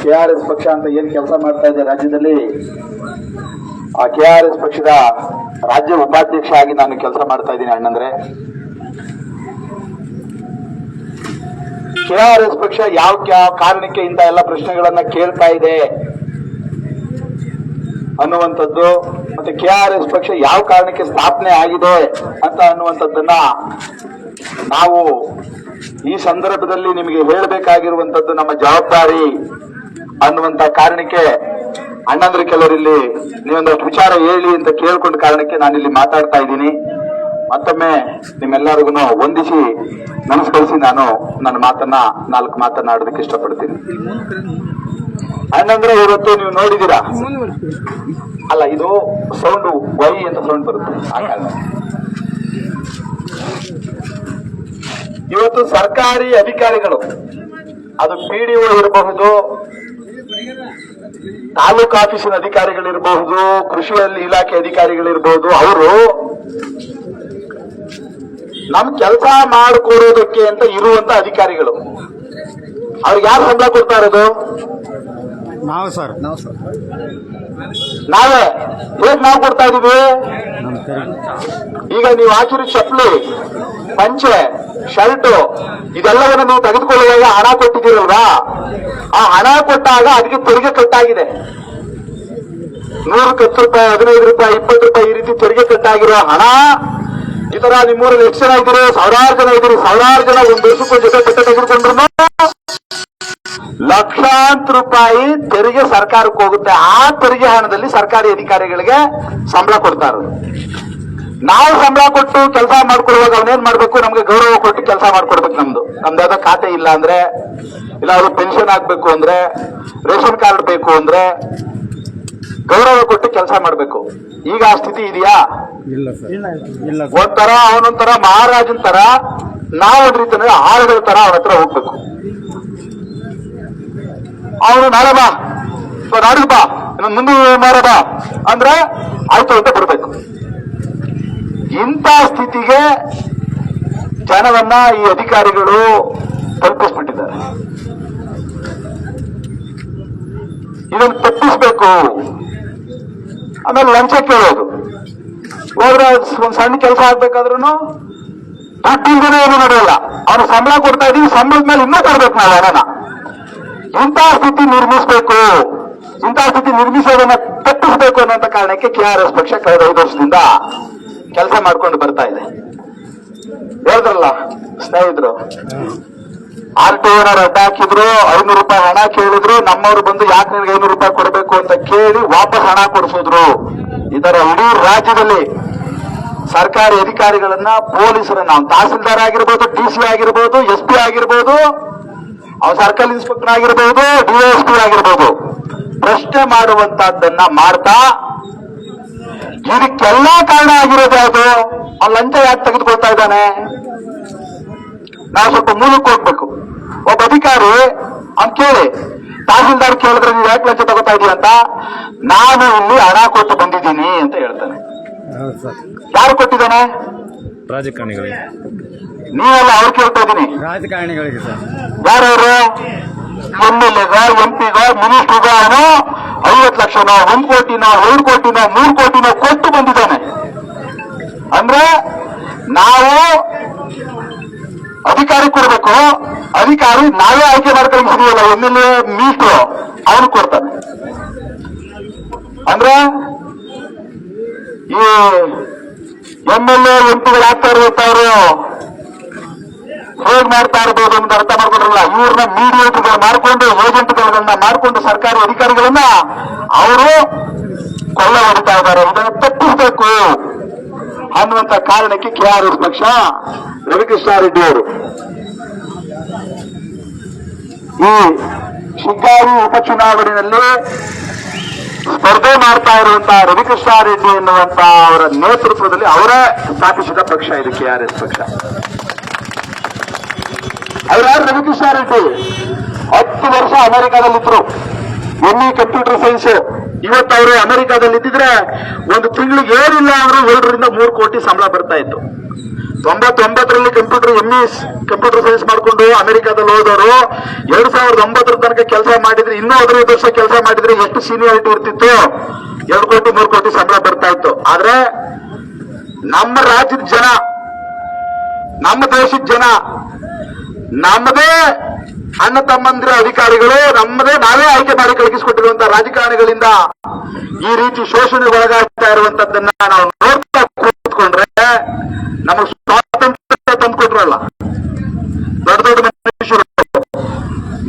K R S ಪಕ್ಷ ಅಂತ ಏನ್ ಕೆಲಸ ಮಾಡ್ತಾ ಇದೆ ರಾಜ್ಯದಲ್ಲಿ, ಆ ಕೆ ಆರ್ ಎಸ್ ಪಕ್ಷದ ರಾಜ್ಯ ಉಪಾಧ್ಯಕ್ಷ ಆಗಿ ನಾನು ಕೆಲಸ ಮಾಡ್ತಾ ಇದ್ದೀನಿ ಅಣ್ಣಂದ್ರೆ. ಕೆ ಆರ್ ಎಸ್ ಪಕ್ಷ ಯಾವ ಕಾರಣಕ್ಕೆ ಇಂತ ಎಲ್ಲ ಪ್ರಶ್ನೆಗಳನ್ನ ಕೇಳ್ತಾ ಇದೆ ಅನ್ನುವಂಥದ್ದು, ಮತ್ತೆ ಕೆ ಆರ್ ಎಸ್ ಪಕ್ಷ ಯಾವ ಕಾರಣಕ್ಕೆ ಸ್ಥಾಪನೆ ಆಗಿದೆ ಅಂತ ಅನ್ನುವಂಥದ್ದನ್ನ ನಾವು ಈ ಸಂದರ್ಭದಲ್ಲಿ ನಿಮಗೆ ಹೇಳಬೇಕಾಗಿರುವಂತದ್ದು ನಮ್ಮ ಜವಾಬ್ದಾರಿ. ಅನ್ನುವಂತ ಕಾರಣಕ್ಕೆ ಅಣ್ಣಂದ್ರೆ ಕೆಲವರಿಲ್ಲಿ ನೀವೊಂದಷ್ಟು ವಿಚಾರ ಹೇಳಿ ಅಂತ ಕೇಳ್ಕೊಂಡ ಕಾರಣಕ್ಕೆ ನಾನಿಲ್ಲಿ ಮಾತಾಡ್ತಾ ಇದ್ದೀನಿ. ಮತ್ತೊಮ್ಮೆ ನಿಮ್ಮೆಲ್ಲರಿಗೂ ವಂದಿಸಿ ನಮಸ್ಕರಿಸಿ ನಾನು ನನ್ನ ಮಾತನ್ನ ನಾಲ್ಕು ಮಾತನಾಡೋದಕ್ಕೆ ಇಷ್ಟಪಡ್ತೀನಿ. ಅಣ್ಣಂದ್ರೆ ಇವತ್ತು ನೀವು ನೋಡಿದೀರಾ ಅಲ್ಲ, ಇದು ಸೌಂಡ್ ವೈ ಅಂತ ಸೌಂಡ್ ಬರುತ್ತೆ. ಇವತ್ತು ಸರ್ಕಾರಿ ಅಧಿಕಾರಿಗಳು, ಅದು ಪಿ ಡಿ ಇರಬಹುದು ತಾಲೂಕು ಆಫೀಸಿನ ಅಧಿಕಾರಿಗಳಿರಬಹುದು ಕೃಷಿ ಇಲಾಖೆ ಅಧಿಕಾರಿಗಳಿರಬಹುದು, ಅವರು ನಮ್ ಕೆಲಸ ಮಾಡಿಕೊಡೋದಕ್ಕೆ ಅಂತ ಇರುವಂತ ಅಧಿಕಾರಿಗಳು. ಅವ್ರಿಗೆ ಯಾರು ಸಂಬಳ ಕೊಡ್ತಾ ಇರೋದು? ನಾವು ಸರ್. ನಾವು ಸರ್. ನಾವೇ ನಾವು ಕೊಡ್ತಾ ಇದೀವಿ? ಈಗ ನೀವು ಹಾಕಿರೋ ಚಪ್ಪಲಿ ಪಂಚೆ ಶರ್ಟು ಇದೆಲ್ಲವನ್ನು ನೀವು ತೆಗೆದುಕೊಳ್ಳುವಾಗ ಹಣ ಕೊಟ್ಟಿದ್ದೀರಲ್ವ? ಆ ಹಣ ಕೊಟ್ಟಾಗ ಅದಕ್ಕೆ ತೆರಿಗೆ ಕಟ್ಟಾಗಿದೆ. ನೂರಕ್ಕೆ ಹತ್ತು ರೂಪಾಯಿ ಹದಿನೈದು ರೂಪಾಯಿ ಇಪ್ಪತ್ತು ರೂಪಾಯಿ ಈ ರೀತಿ ತೆರಿಗೆ ಕಟ್ಟಾಗಿರೋ ಹಣ ಈ ತರ ನಿಮ್ಮೂರಲ್ಲಿ ಎಷ್ಟು ಜನ ಇದ್ದೀರಿ ಸಾವಿರಾರು ಜನ ಇದ್ದೀರಿ ಸಾವಿರಾರು ಜನ ಒಂದು ವರ್ಷಕ್ಕೊಂದು ಜೊತೆ ಕಟ್ಟ ತೆಗೆದುಕೊಂಡ್ರು. ಲಕ್ಷಾಂತರ ರೂಪಾಯಿ ತೆರಿಗೆ ಸರ್ಕಾರಕ್ಕೆ ಹೋಗುತ್ತೆ. ಆ ತೆರಿಗೆ ಹಣದಲ್ಲಿ ಸರ್ಕಾರಿ ಅಧಿಕಾರಿಗಳಿಗೆ ಸಂಬಳ ಕೊಡ್ತಾರ ನಾವು ಸಂಬಳ ಕೊಟ್ಟು ಕೆಲಸ ಮಾಡ್ಕೊಡುವಾಗ ಅವನೇನ್ ಮಾಡ್ಬೇಕು? ನಮ್ಗೆ ಗೌರವ ಕೊಟ್ಟು ಕೆಲಸ ಮಾಡ್ಕೊಡ್ಬೇಕು ನಮ್ದು. ನಮ್ದು ಯಾವ್ದೋ ಖಾತೆ ಇಲ್ಲ ಅಂದ್ರೆ ಇಲ್ಲ ಅವ್ರು ಪೆನ್ಷನ್ ಆಗ್ಬೇಕು ಅಂದ್ರೆ ರೇಷನ್ ಕಾರ್ಡ್ ಬೇಕು ಅಂದ್ರೆ ಗೌರವ ಕೊಟ್ಟು ಕೆಲಸ ಮಾಡ್ಬೇಕು. ಈಗ ಆ ಸ್ಥಿತಿ ಇದೆಯಾ? ಒಂಥರ ಅವನೊಂಥರ ಮಹಾರಾಜನ್ ತರ ನಾವು ಒಂದ್ ರೀತಿ ಆಳುಗಳ ತರ ಅವ್ರ ಹತ್ರ ಹೋಗ್ಬೇಕು. ಅವನು ನಾಳೆ ಬಾ. ನಾಡಿದ್ದು ಬಾ. ಮುಂದೆ ಮಾರ ಬಾ. ಅಂದ್ರೆ ಆಯ್ತು ಅಂತ ಬಿಡ್ಬೇಕು. ಇಂಥ ಸ್ಥಿತಿಗೆ ಜನವನ್ನ ಈ ಅಧಿಕಾರಿಗಳು ತಲುಪಿಸ್ಬಿಟ್ಟಿದ್ದಾರೆ. ಇದನ್ನು ತಪ್ಪಿಸ್ಬೇಕು. ಆಮೇಲೆ ಲಂಚ ಕೇಳೋದು. ಹೋದ್ರೆ ಒಂದ್ ಸಣ್ಣ ಕೆಲಸ ಆಗ್ಬೇಕಾದ್ರೂ ದುಡ್ಡಿಲ್ದೇನೆ ಏನು ನಡೆಯಲ್ಲ. ಅವನು ಸಂಬಳ ಕೊಡ್ತಾ ಇದೀವಿ ಸಂಬಳದ ಮೇಲೆ ಇನ್ನೂ ತರಬೇಕು ನಾವು ಹಣನ ಇಂತಹ ಸ್ಥಿತಿ ನಿರ್ಮಿಸಬೇಕು? ಇಂತಹ ಸ್ಥಿತಿ ನಿರ್ಮಿಸೋದನ್ನ ತಪ್ಪಿಸಬೇಕು ಅನ್ನೋಂಥ ಕಾರಣಕ್ಕೆ ಕೆ ಆರ್ ಎಸ್ ಪಕ್ಷ ಕಳೆದ ಐದು ವರ್ಷದಿಂದ ಕೆಲಸ ಮಾಡ್ಕೊಂಡು ಬರ್ತಾ ಇದೆ. ಹೇಳಿದ್ರಲ್ಲ ಸ್ನೇಹಿತರು, ಆರ್ ಟಿ ಓನ ಹಾಕಿದ್ರು, ಐನೂರು ರೂಪಾಯಿ ಹಣ ಕೇಳಿದ್ರು, ನಮ್ಮವ್ರು ಬಂದು ಯಾಕೆ ನಿನ್ಗೆ ಐನೂರು ರೂಪಾಯಿ ಕೊಡಬೇಕು ಅಂತ ಕೇಳಿ ವಾಪಸ್ ಹಣ ಕೊಡಿಸಿದ್ರು. ಇದರ ಇಡೀ ರಾಜ್ಯದಲ್ಲಿ ಸರ್ಕಾರಿ ಅಧಿಕಾರಿಗಳನ್ನ ಪೊಲೀಸರನ್ನ ನಾವು ತಹಸೀಲ್ದಾರ್ ಆಗಿರ್ಬೋದು, ಡಿ ಸಿ ಆಗಿರ್ಬೋದು, ಎಸ್ ಪಿ ಆಗಿರ್ಬೋದು ಅವ್ನು ಸರ್ಕಲ್ ಇನ್ಸ್ಪೆಕ್ಟರ್ ಆಗಿರ್ಬೋದು ಡಿಎಸ್ಪಿ ಆಗಿರ್ಬೋದು ಪ್ರಶ್ನೆ ಮಾಡುವಂತಹದ್ದನ್ನ ಮಾಡ್ತಾ ಇದಕ್ಕೆಲ್ಲ ಕಾರಣ ಆಗಿರೋದು ಯಾವುದು? ಅವ್ನು ಲಂಚ ಯಾಕೆ ತೆಗೆದುಕೊಳ್ತಾ ಇದ್ದಾನೆ? ನಾವು ಸ್ವಲ್ಪ ಮೂಲಕ್ಕೆ ಹೋಗ್ಬೇಕು. ಒಬ್ಬ ಅಧಿಕಾರಿ ಅವ್ನು ಕೇಳಿ ತಹಸೀಲ್ದಾರ್ ಕೇಳಿದ್ರೆ ನೀವು ಯಾಕೆ ಲಂಚ ತಗೋತಾ ಇದೀಯ ಅಂತ? ನಾನು ಇಲ್ಲಿ ಹಣ ಕೊಟ್ಟು ಬಂದಿದ್ದೀನಿ ಅಂತ ಹೇಳ್ತಾನೆ. ಹೌದು ಸರ್. ಯಾರು ಕೊಟ್ಟಿದ್ದಾನೆ? ರಾಜಕಾರಣಿಗಳಿಗೆ. ನೀವೆಲ್ಲ ಅವ್ರು ಕೇಳ್ತಾ ಇದ್ದೀನಿ ರಾಜಕಾರಣಿಗಳಿಗೆ ಸರ್. ಯಾರವರು ಎಂ ಎಲ್ ಎಗ ಎಂ ಪಿಗ ಮಿನಿಸ್ಟರ್ಗ ಅವನು ಐವತ್ತು ಲಕ್ಷನೋ ಒಂದು ಕೋಟಿನೋ ಎರಡು ಕೋಟಿನ ಮೂರು ಕೋಟಿನ ಕೊಟ್ಟು ಬಂದಿದ್ದಾನೆ. ಅಂದ್ರೆ ನಾವು ಅಧಿಕಾರಿ ಕೊಡ್ಬೇಕು. ಅಧಿಕಾರಿ ನಾವೇ ಆಯ್ಕೆ ಮಾಡ್ಕೊಂಡಿದ್ದೀವಲ್ಲ ಎಂ ಎಲ್ ಎ ಮಿನಿಸ್ಟ್ರು ಅವನು ಕೊಡ್ತಾನೆ ಅಂದ್ರೆ ಈ ಎಂ ಎಲ್ ಎ ಎಂ ಪಿಗಳು ಆಗ್ತಾ ಇರುವಂತವ್ರು ಹೇಗ್ ಮಾಡ್ತಾ ಇರ್ಬೋದು ಅಂತ ಅರ್ಥ ಮಾಡ್ಕೊಂಡ್ರಲ್ಲ. ಇವ್ರನ್ನ ಮೀಡಿಯೇಟರ್ಗಳು ಮಾಡ್ಕೊಂಡು ಏಜೆಂಟ್ಗಳನ್ನ ಮಾಡ್ಕೊಂಡು ಸರ್ಕಾರಿ ಅಧಿಕಾರಿಗಳನ್ನ ಅವರು ಕೊಲ್ಲ ಹೊಡಿತಾ ಇದ್ದಾರೆ. ಇದನ್ನು ತಪ್ಪಿಸಬೇಕು ಅನ್ನುವಂತ ಕಾರಣಕ್ಕೆ ಕೆ ಆರ್ ಎಸ್ ಪಕ್ಷ ರವಿಕೃಷ್ಣಾರೆಡ್ಡಿ ಅವರು. ಈ ಶಿಗ್ಗಾವಿ ಉಪಚುನಾವಣೆಯಲ್ಲಿ ಸ್ಪರ್ಧೆ ಮಾಡ್ತಾ ಇರುವಂತಹ ರವಿಕೃಷ್ಣಾರೆಡ್ಡಿ ಎನ್ನುವಂತ ಅವರ ನೇತೃತ್ವದಲ್ಲಿ ಅವರೇ ಸ್ಥಾಪಿಸಿದ ಪಕ್ಷ ಇದು ಕೆ ಆರ್ ಎಸ್ ಪಕ್ಷ. ಅವ್ರು ಯಾರು ರವಿಕೃಷ್ಣಾರೆಡ್ಡಿ ಹತ್ತು ವರ್ಷ ಅಮೆರಿಕಾದಲ್ಲಿದ್ರು ಇ ಕಂಪ್ಯೂಟರ್ ಸೈನ್ಸ್. ಇವತ್ತು ಅವರು ಅಮೆರಿಕಾದಲ್ಲಿ ಇದ್ದಿದ್ರೆ ಒಂದು ತಿಂಗಳಿಗೆ ಏನಿಲ್ಲ ಅಂದ್ರೆ ಎರಡರಿಂದ ಮೂರು ಕೋಟಿ ಸಂಬಳ ಬರ್ತಾ ಇತ್ತು. ತೊಂಬತ್ತೊಂಬತ್ತರಲ್ಲಿ computer M E computer science ಮಾಡಿಕೊಂಡು ಅಮೆರಿಕಾದಲ್ಲಿ ಹೋದವರು ಎರಡ್ ಸಾವಿರದ ಒಂಬತ್ತರ ತನಕ ಕೆಲಸ ಮಾಡಿದ್ರೆ, ಇನ್ನೂ ಹದಿನೈದು ವರ್ಷ ಕೆಲಸ ಮಾಡಿದ್ರೆ ಎಷ್ಟು ಸೀನಿಯಾರಿಟಿ ಇರ್ತಿತ್ತು? ಎರಡು ಕೋಟಿ, ಮೂರು ಕೋಟಿ ಸಂಬಳ ಬರ್ತಾ ಇತ್ತು. ಆದ್ರೆ ನಮ್ಮ ರಾಜ್ಯದ ಜನ, ನಮ್ಮ ದೇಶದ ಜನ ನಮ್ಮದೇ ಅಣ್ಣ ತಮ್ಮಂದಿರ ಅಧಿಕಾರಿಗಳು ನಮ್ಮದೇ ನಾವೇ ಆಯ್ಕೆ ಮಾಡಿ ಕಳುಹಿಸಿಕೊಟ್ಟಿರುವಂತಹ ರಾಜಕಾರಣಿಗಳಿಂದ ಈ ರೀತಿ ಶೋಷಣೆ ಒಳಗಾಗ್ತಾ ಇರುವಂತದ್ದನ್ನ ನಾವು ನೋಡ್ತಾ ಕೂತ್ಕೊಂಡ್ರೆ ನಮಗೆ ಸ್ವಾತಂತ್ರ್ಯ ತಂದ್ಕೊಟ್ರಲ್ಲ. ದೊಡ್ಡ ದೊಡ್ಡ ಮನುಷ್ಯರು.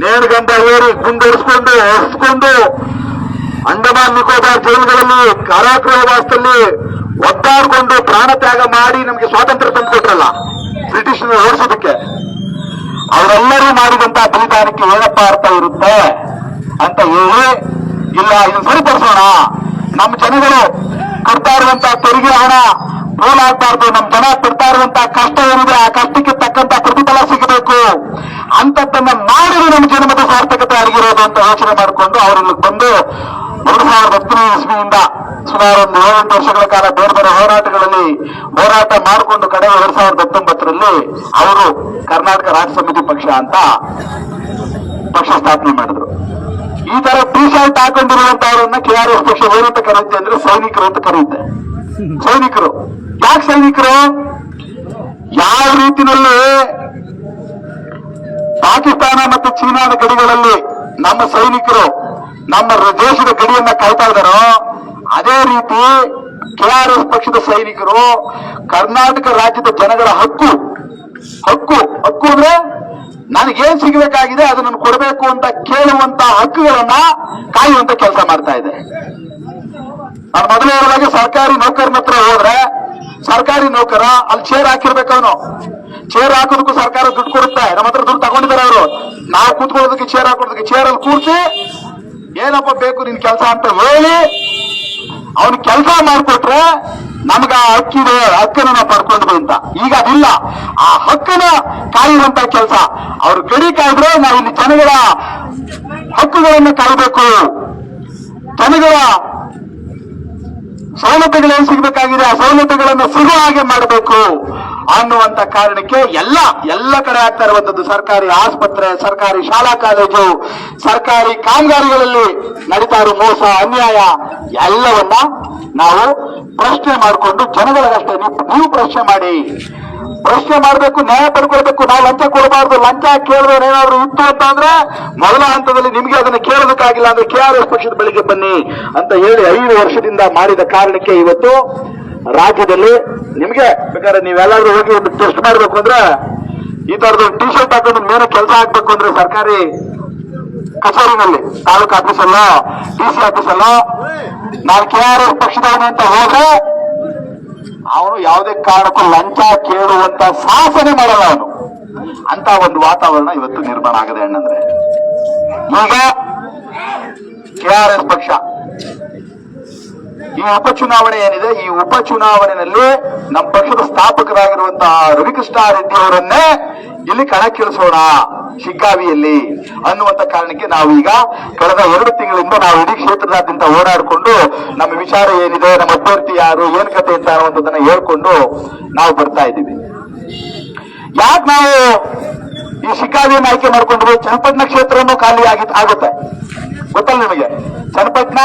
ನೇರ್ಗಂಬ ಏರಿ ಗುಂಡೋಡಿಸ್ಕೊಂಡು ಹೊಸ್ಕೊಂಡು ಅಂಡಮಾನ್, ನಿಕೋಬಾರ್ ಜೈಲುಗಳಲ್ಲಿ ಕಾರಾಗೃಹವಾಸದಲ್ಲಿ ಒದ್ದಾಡ್ಕೊಂಡು ಪ್ರಾಣ ತ್ಯಾಗ ಮಾಡಿ ನಮಗೆ ಸ್ವಾತಂತ್ರ್ಯ ತಂದುಕೊಟ್ರಲ್ಲ. ಬ್ರಿಟಿಷ್ ಓಡಿಸೋದಕ್ಕೆ. ಅವರೆಲ್ಲರೂ ಮಾಡಿದಂತ ಬಲಿದಾನಕ್ಕೆ ಏನಪ್ಪ ಅರ್ಥ ಇರುತ್ತೆ ಅಂತ ಹೇಳಿ, ಇಲ್ಲ ಇದನ್ನ ಸರಿಪಡಿಸೋಣ. ನಮ್ಮ ಜನಗಳು ಕೊಡ್ತಾ ಇರುವಂತಹ ತೆರಿಗೆ ಹಣ ಪೋಲಾಗಬಾರ್ದು ನಮ್ಮ ಜನ ಕೊಡ್ತಾ ಇರುವಂತಹ ಕಷ್ಟ ಏನಿದೆ, ಆ ಕಷ್ಟಕ್ಕೆ ತಕ್ಕಂತ ಪ್ರತಿಫಲ ಸಿಗಬೇಕು. ಅಂತದ್ದನ್ನ ಮಾಡಿದ್ರೆ ನಮ್ಮ ಜನ್ಮದ ಸಾರ್ಥಕತೆ ಆಗಿರೋದು ಅಂತ ಯೋಚನೆ ಮಾಡಿಕೊಂಡು ಅವರಲ್ಲಿ ಬಂದು ಎರಡು ಸಾವಿರದ ಹತ್ತನೇ ಇಸ್ವಿಯಿಂದ ಸುಮಾರು ಒಂದು ಏಳೆಂಟು ವರ್ಷಗಳ ಕಾಲ ಬೇರೆ ಬೇರೆ ಹೋರಾಟಗಳಲ್ಲಿ ಹೋರಾಟ ಮಾಡಿಕೊಂಡು ಕಡೆ ಎರಡ್ ಸಾವಿರದ ಹತ್ತೊಂಬತ್ತರಲ್ಲಿ ಅವರು ಕರ್ನಾಟಕ ರಾಜ್ಯ ಸಮಿತಿ ಪಕ್ಷ ಅಂತ ಪಕ್ಷ ಸ್ಥಾಪನೆ ಮಾಡಿದ್ರು. ಈ ತರ ಟಿ ಶರ್ಟ್ ಹಾಕೊಂಡಿರುವಂತವರನ್ನ ಕೆ ಆರ್ ಎಸ್ ಪಕ್ಷ ಏನಂತ ಕರೆಯುತ್ತೆ ಅಂದ್ರೆ ಸೈನಿಕರು ಅಂತ ಕರೆಯುತ್ತೆ. ಸೈನಿಕರು. ಯಾಕೆ ಸೈನಿಕರು? ಯಾವ ರೀತಿಯಲ್ಲಿ ಪಾಕಿಸ್ತಾನ ಮತ್ತು ಚೀನಾದ ಗಡಿಗಳಲ್ಲಿ ನಮ್ಮ ಸೈನಿಕರು ನಮ್ಮ ದೇಶದ ಗಡಿಯನ್ನ ಕಾಯ್ತಾ ಇದ್ದಾರೋ ಅದೇ ರೀತಿ ಕೆಆರ್ಎಸ್ ಪಕ್ಷದ ಸೈನಿಕರು ಕರ್ನಾಟಕ ರಾಜ್ಯದ ಜನಗಳ ಹಕ್ಕು ಹಕ್ಕು ಹಕ್ಕು ಅಂದ್ರೆ ನನಗೇನ್ ಸಿಗಬೇಕಾಗಿದೆ ಅದನ್ನು ಕೊಡಬೇಕು ಅಂತ ಕೇಳುವಂತ ಹಕ್ಕುಗಳನ್ನ ಕಾಯುವಂತ ಕೆಲಸ ಮಾಡ್ತಾ ಇದೆ. ನಾನು ಮೊದಲೇ ಹೇಳಿದಾಗೆ ಸರ್ಕಾರಿ ನೌಕರನ ಹತ್ರ ಹೋದ್ರೆ, ಸರ್ಕಾರಿ ನೌಕರ ಅಲ್ಲಿ ಚೇರ್ ಹಾಕಿರ್ಬೇಕು ಅವನು. ಚೇರ್ ಹಾಕೋದಕ್ಕೂ ಸರ್ಕಾರ ದುಡ್ಡು ಕೊಡುತ್ತೆ. ನಮ್ಮ ಹತ್ರ ದುಡ್ಡು ತಗೊಂಡಿದ್ದಾರೆ ಅವರು. ನಾವು ಕೂತ್ಕೊಳ್ಳೋದಕ್ಕೆ ಚೇರ್ ಹಾಕೋದಕ್ಕೆ ಚೇರ್ ಅಲ್ಲಿ ಕೂರ್ಸಿ, ಏನಪ್ಪ ಬೇಕು ನಿನ್ ಕೆಲಸ ಅಂತ ಹೇಳಿ ಅವನು ಕೆಲಸ ಮಾಡಿಕೊಟ್ರೆ ನಮ್ಗ ಆ ಹಕ್ಕಿದೆ ಹಕ್ಕನ್ನು ನಾವು ಪಡ್ಕೊಂಡ್ವಿ ಅಂತ. ಈಗ ಅದಿಲ್ಲ. ಆ ಹಕ್ಕನ ಕಾಯುವಂತ ಕೆಲಸ. ಅವ್ರು ಗಡಿ ಕಾಯ್ದ್ರೆ ನಾವು ಇಲ್ಲಿ ಜನಗಳ ಹಕ್ಕುಗಳನ್ನು ಕಾಯಬೇಕು. ಜನಗಳ ಸವಲತ್ತುಗಳೇನು ಸಿಗಬೇಕಾಗಿದೆ. ಆ ಸವಲತ್ತುಗಳನ್ನು ಸಿಗುವ ಹಾಗೆ ಮಾಡಬೇಕು ಅನ್ನುವಂತ ಕಾರಣಕ್ಕೆ ಎಲ್ಲ ಎಲ್ಲ ಕಡೆ ಆಗ್ತಾ ಇರುವಂತದ್ದು ಸರ್ಕಾರಿ ಆಸ್ಪತ್ರೆ, ಸರ್ಕಾರಿ ಶಾಲಾ ಕಾಲೇಜು, ಸರ್ಕಾರಿ ಕಾಮಗಾರಿಗಳಲ್ಲಿ ನಡೀತಾ ಇರೋ ಮೋಸ, ಅನ್ಯಾಯ, ಎಲ್ಲವನ್ನ ನಾವು ಪ್ರಶ್ನೆ ಮಾಡಿಕೊಂಡು ಜನಗಳಿಗಷ್ಟೇ ನೀವು- ಪ್ರಶ್ನೆ ಮಾಡಿ ಪ್ರಶ್ನೆ ಮಾಡಬೇಕು, ನ್ಯಾಯ ಪಡ್ಕೊಳ್ಬೇಕು, ನಾವು ಲಂಚ ಕೊಡಬಾರ್ದು, ಲಂಚ ಕೇಳಿದ್ರೆ ಏನಾದ್ರು ಇತ್ತು ಅಂತ ಅಂದ್ರೆ ಮೊದಲ ಹಂತದಲ್ಲಿ ನಿಮಗೆ ಅದನ್ನ ಕೇಳೋದಕ್ಕಾಗಿಲ್ಲ ಅಂದ್ರೆ ಕೆ ಆರ್ ಎಸ್ ಪಕ್ಷದ ಬಳಿಗೆ ಬನ್ನಿ ಅಂತ ಹೇಳಿ ಐದು ವರ್ಷದಿಂದ ಮಾಡಿದ ಕಾರಣಕ್ಕೆ ಇವತ್ತು ರಾಜ್ಯದಲ್ಲಿ ನಿಮಗೆ ಬೇಕಾದ್ರೆ ನೀವೆಲ್ಲಾದ್ರೂ ಹೋಗಿ ಒಂದು ಟೆಸ್ಟ್ ಮಾಡಬೇಕು ಅಂದ್ರೆ ಈ ತರದ ಟಿ ಶರ್ಟ್ ಹಾಕೊಂಡು ಮೇಲೆ ಕೆಲಸ ಹಾಕ್ಬೇಕು ಅಂದ್ರೆ ಸರ್ಕಾರಿ ಕಚೇರಿನಲ್ಲಿ, ತಾಲೂಕು ಆಫೀಸಲ್ಲೋ ಡಿ ಸಿ ಆಫೀಸಲ್ಲೋ ನಾನು ಕೆ ಆರ್ ಎಸ್ ಪಕ್ಷದವನು ಅಂತ ಹೋದ್ರೆ ಅವನು ಯಾವುದೇ ಕಾರಣಕ್ಕೂ ಲಂಚ, ಕೇಳುವಂತ ಸಾಹಸನೆ ಮಾಡಲ್ಲ ಅವನು. ಅಂತ ಒಂದು ವಾತಾವರಣ ಇವತ್ತು ನಿರ್ಮಾಣ ಆಗದೆ ಅಣ್ಣಂದ್ರೆ. ಈಗ ಕೆ ಆರ್ ಎಸ್ ಪಕ್ಷ. ಈ ಉಪಚುನಾವಣೆ ಏನಿದೆ? ಈ ಉಪಚುನಾವಣೆಯಲ್ಲಿ ನಮ್ಮ ಪಕ್ಷದ ಸ್ಥಾಪಕರಾಗಿರುವಂತಹ ರವಿಕೃಷ್ಣ ರೆಡ್ಡಿ ಅವರನ್ನೇ ಇಲ್ಲಿ ಕಣಕ್ಕಿಳಿಸೋಣ. ಶಿಗ್ಗಾವಿಯಲ್ಲಿ ಅನ್ನುವಂತ ಕಾರಣಕ್ಕೆ ನಾವೀಗ ಕಳೆದ ಎರಡು ತಿಂಗಳಿಂದ ನಾವು ಇಡೀ ಕ್ಷೇತ್ರದಾದ್ಯಂತ ಓಡಾಡಿಕೊಂಡು ನಮ್ಮ ವಿಚಾರ ಏನಿದೆ, ನಮ್ಮ ಅಭ್ಯರ್ಥಿ ಯಾರು, ಏನ್ ಕತೆ ಅಂತ ಅನ್ನುವಂಥದ್ದನ್ನ ಹೇಳ್ಕೊಂಡು ನಾವು ಬರ್ತಾ ಇದ್ದೀವಿ. ಯಾಕೆ ನಾವು ಈ ಶಿಗ್ಗಾವಿಯನ್ನು ಆಯ್ಕೆ ಮಾಡ್ಕೊಂಡ್ರೆ, ಚನ್ನಪಟ್ಟಣ ಕ್ಷೇತ್ರನೂ ಖಾಲಿ ಆಗಿ, ಆಗುತ್ತೆ. ಗೊತ್ತಲ್ಲ ನಿಮಗೆ? ಚನ್ನಪಟ್ಟಣ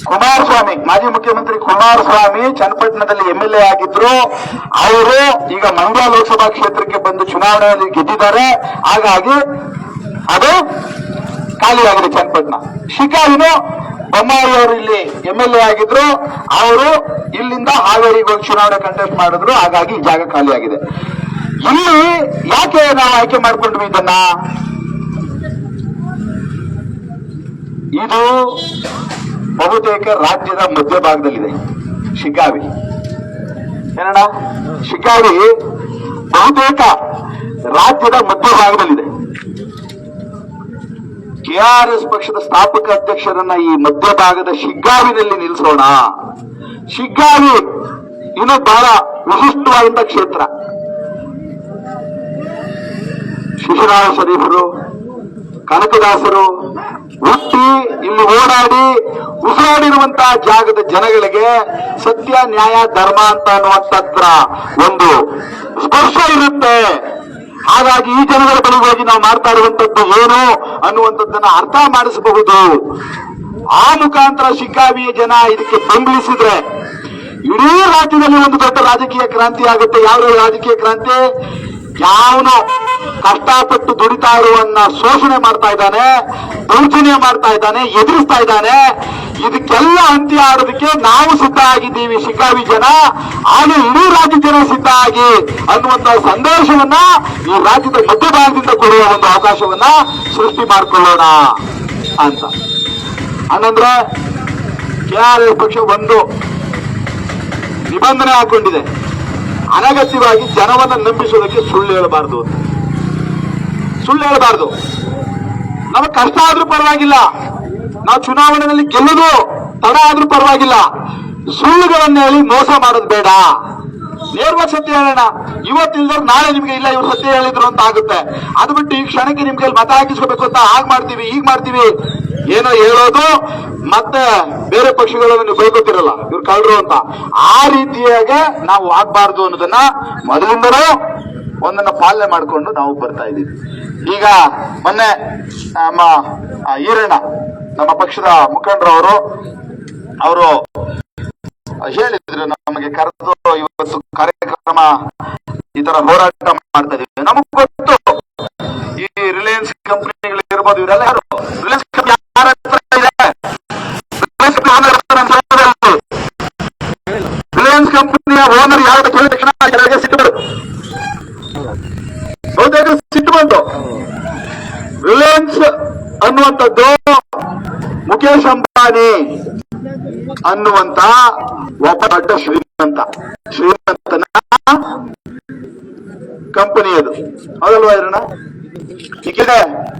ಕುಮಾರಸ್ವಾಮಿ, ಮಾಜಿ ಮುಖ್ಯಮಂತ್ರಿ ಕುಮಾರಸ್ವಾಮಿ ಚನ್ನಪಟ್ಟಣದಲ್ಲಿ ಎಂ ಎಲ್ ಎ ಆಗಿದ್ರು. ಅವರು ಈಗ ಮಂಗಳ ಲೋಕಸಭಾ ಕ್ಷೇತ್ರಕ್ಕೆ ಬಂದು ಚುನಾವಣೆಯಲ್ಲಿ ಗೆದ್ದಿದ್ದಾರೆ. ಹಾಗಾಗಿ ಅದು ಖಾಲಿಯಾಗಿದೆ ಚನ್ನಪಟ್ಟಣ. ಶಿಕಾರಿನು ಬೊಮ್ಮಾಯಿ ಅವರು ಇಲ್ಲಿ ಎಂ ಎಲ್ ಎ ಆಗಿದ್ರು. ಅವರು ಇಲ್ಲಿಂದ ಹಾವೇರಿಗೆ ಹೋಗಿ ಚುನಾವಣೆ ಕಂಟೆಸ್ಟ್ ಮಾಡಿದ್ರು. ಹಾಗಾಗಿ ಈ ಜಾಗ ಖಾಲಿಯಾಗಿದೆ. ಇಲ್ಲಿ ಯಾಕೆ ನಾವು ಆಯ್ಕೆ ಮಾಡ್ಕೊಂಡ್ವಿ ಇದನ್ನ? ಇದು ಬಹುತೇಕ ರಾಜ್ಯದ ಮಧ್ಯಭಾಗದಲ್ಲಿದೆ. ಶಿಗ್ಗಾವಿ ಏನಣ್ಣ? ಶಿಗ್ಗಾವಿ ಬಹುತೇಕ ರಾಜ್ಯದ ಮಧ್ಯಭಾಗದಲ್ಲಿದೆ. ಕೆಆರ್ಎಸ್ ಪಕ್ಷದ ಸ್ಥಾಪಕ ಅಧ್ಯಕ್ಷರನ್ನ ಈ ಮಧ್ಯಭಾಗದ ಶಿಗ್ಗಾವಿನಲ್ಲಿ ನಿಲ್ಲಿಸೋಣ. ಶಿಗ್ಗಾವಿ ಇನ್ನು ಬಹಳ ವಿಶಿಷ್ಟವಾದಂತ ಕ್ಷೇತ್ರ. ಶಿಶುರಾಮ ಶರೀಫರು ಕನಕದಾಸರು ಹುಟ್ಟಿ ಇಲ್ಲಿ ಓಡಾಡಿ ಉಸಿರಾಡಿರುವಂತಹ ಜಾಗದ ಜನಗಳಿಗೆ ಸತ್ಯ, ನ್ಯಾಯ, ಧರ್ಮ ಅಂತ ಅನ್ನುವಂಥದ್ರ ಒಂದು ಸ್ಪರ್ಶ ಇರುತ್ತೆ. ಹಾಗಾಗಿ ಈ ಜನಗಳ ಬಳಿ ಹೋಗಿ ನಾವು ಮಾಡ್ತಾ ಇರುವಂತದ್ದು ಏನು ಅನ್ನುವಂಥದ್ದನ್ನ ಅರ್ಥ ಮಾಡಿಸಬಹುದು. ಆ ಮುಖಾಂತರ ಶಿಕ್ಕಾವಿಯ ಜನ ಇದಕ್ಕೆ ಬೆಂಬಲಿಸಿದ್ರೆ ಇಡೀ ರಾಜ್ಯದಲ್ಲಿ ಒಂದು ದೊಡ್ಡ ರಾಜಕೀಯ ಕ್ರಾಂತಿ ಆಗುತ್ತೆ. ಯಾವ ರಾಜಕೀಯ ಕ್ರಾಂತಿ? ಯಾವನು ಕಷ್ಟಪಟ್ಟು ದುಡಿತಾ ಇರುವನ್ನ ಶೋಷಣೆ ಮಾಡ್ತಾ ಇದ್ದಾನೆ, ದೌರ್ಜನ್ಯ ಮಾಡ್ತಾ ಇದ್ದಾನೆ, ಎದುರಿಸ್ತಾ ಇದ್ದಾನೆ, ಇದಕ್ಕೆಲ್ಲ ಅಂತ್ಯ ಆಡೋದಕ್ಕೆ ನಾವು ಸಿದ್ಧ ಆಗಿದ್ದೀವಿ ಶಿಕಾವಿ ಜನ. ಹಾಗೆ ಇಡೀ ರಾಜ್ಯ ಜನ ಸಿದ್ಧ ಆಗಿ ಅನ್ನುವಂತ ಸಂದೇಶವನ್ನ ಈ ರಾಜ್ಯದ ಮಧ್ಯಭಾಗದಿಂದ ಕೊಡುವ ಒಂದು ಅವಕಾಶವನ್ನ ಸೃಷ್ಟಿ ಮಾಡಿಕೊಳ್ಳೋಣ ಅಂತ. ಹಂಗಂದ್ರೆ ಕೆ ಆರ್ ಎಸ್ ಪಕ್ಷ ಒಂದು ನಿಬಂಧನೆ ಹಾಕೊಂಡಿದೆ. ಅನಗತ್ಯವಾಗಿ ಜನವನ್ನ ನಂಬಿಸೋದಕ್ಕೆ ಸುಳ್ಳು ಹೇಳಬಾರದು. ಸುಳ್ಳು ಹೇಳಬಾರದು. ನಮಗೆ ಕಷ್ಟ ಆದ್ರೂ ಪರವಾಗಿಲ್ಲ. ನಾವು ಚುನಾವಣೆಯಲ್ಲಿ ಗೆಲ್ಲೋದು ತಡ ಆದ್ರೂ ಪರವಾಗಿಲ್ಲ. ಸುಳ್ಳುಗಳನ್ನ ಹೇಳಿ ಮೋಸ ಮಾಡೋದು ಬೇಡ. ನೇರ್ವ ಸತ್ಯ ಹೇಳೋಣ. ಇವತ್ತಿಲ್ದ್ರೆ ನಾಳೆ ನಿಮ್ಗೆ ಇಲ್ಲ, ಇವ್ರು ಸತ್ಯ ಹೇಳಿದ್ರು ಅಂತ ಆಗುತ್ತೆ. ಅದು ಬಿಟ್ಟು ಈ ಕ್ಷಣಕ್ಕೆ ನಿಮ್ಗೆ ಮತ ಹಾಕಿಸ್ಕೋಬೇಕು ಅಂತ ಹಾಗೆ ಮಾಡ್ತೀವಿ ಈಗ ಮಾಡ್ತೀವಿ. ಏನೋ ಹೇಳೋದು ಮತ್ತೆ ಬೇರೆ ಪಕ್ಷಗಳನ್ನು ನೀವು ಬೈಕೋತಿರಲ್ಲ, ಇವ್ರು ಕಳ್ರು ಅಂತ. ಆ ರೀತಿಯಾಗಿ ನಾವು ಆಗ್ಬಾರ್ದು ಅನ್ನೋದನ್ನ ಮೊದಲಿಂದಲೂ ಒಂದನ್ನ ಪಾಲನೆ ಮಾಡಿಕೊಂಡು ನಾವು ಬರ್ತಾ ಇದ್ದೀವಿ. ಈಗ ಮೊನ್ನೆ ನಮ್ಮ ಈರಣ್ಣ, ನಮ್ಮ ಪಕ್ಷದ ಮುಖಂಡರವರು ಅವರು ಹೇಳಿದ್ರು ನಮಗೆ ಕರೆದು ಇವತ್ತು ಕಾರ್ಯಕ್ರಮ ಈ ತರ ಹೋರಾಟ ಮಾಡ್ತಾ ಇದೀವಿ ನಮಗ್ ಗೊತ್ತು, ಈ ರಿಲಯನ್ಸ್ ಕಂಪನಿಗಳು ಇರ್ಬೋದು ಇವರೆಲ್ಲ ಓನರ್ ಯಾರು ಕೇಳಿದ ತಕ್ಷಣ ಜನರಿಗೆ ಸಿಟ್ಟು ಬರುತ್ತೆ ಬಹುತೇಕ ಸಿಟ್ಟು ಬಂತು. ರಿಲಯನ್ಸ್ ಅನ್ನುವಂಥದ್ದು ಮುಖೇಶ್ ಅಂಬಾನಿ ಅನ್ನುವಂತ ಒಬ್ಬ ದೊಡ್ಡ ಶ್ರೀಮಂತ. ಶ್ರೀಮಂತನ ಕಂಪನಿ ಅದು ಹೌದಲ್ವಾ ಇರೋಣ ಈಗ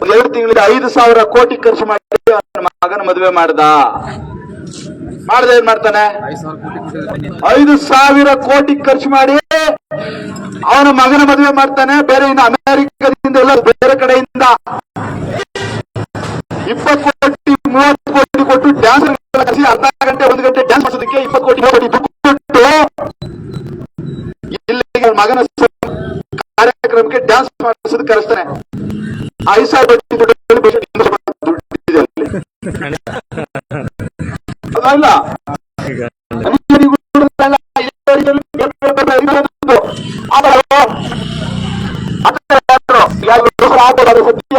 ಒಂದ್ ಎರಡು ತಿಂಗಳಿಗೆ ಐದು ಸಾವಿರ ಕೋಟಿ ಖರ್ಚು ಮಾಡಿ ಮಗನ ಮದುವೆ ಮಾಡ್ದ. ಮಾಡ್ದೆ ಏನ್ ಮಾಡ್ತಾನೆ? ಐದು ಸಾವಿರ ಕೋಟಿ ಖರ್ಚು ಮಾಡಿ ಅವನ ಮಗನ ಮದುವೆ ಮಾಡ್ತಾನೆ. ಬೇರೆ ಇನ್ನು ಅಮೆರಿಕದಿಂದ ಎಲ್ಲ ಬೇರೆ ಕಡೆಯಿಂದ ಇಪ್ಪತ್ತು ಕೋಟಿ, ಮೂವತ್ತು ಕೋಟಿ ಕೊಟ್ಟು ಡ್ಯಾನ್ಸ್ ಅರ್ಧ ಗಂಟೆ, ಒಂದು ಗಂಟೆ ಡ್ಯಾನ್ಸ್ ಮಾಡಿಸೋದಕ್ಕೆ ಇಪ್ಪತ್ತು ಕೋಟಿ ಕೋಟಿ ಕೊಟ್ಟು ಇಲ್ಲಿ ಮಗನ ಕಾರ್ಯಕ್ರಮಕ್ಕೆ ಡ್ಯಾನ್ಸ್ ಮಾಡಿಸೋದಕ್ಕೆ ಕರೆಸ್ತಾನೆ. ಐದು ಸಾವಿರ ಕೋಟಿ ದುಡ್ಡು ಬಹುಶಃ ಇನ್ನೂರು ರೂಪಾಯಿ ದುಡ್ಡು ಇದೆ ಅಲ್ಲಿ. ಅದಲ್ಲ ಈಗ ಮನುಷ್ಯನಿಗೂ ದುಡ್ಡಲ್ಲ, ಇಲ್ಲಿವರೆಗೂ ಬೇರೆ ಬೇರೆ ಬೇರೆ ಇರೋದು. ಆದರೆ ಅದನ್ನ ಯಾರು? ಯಾರು ದೋಷ ಆಗ್ಬೋದು,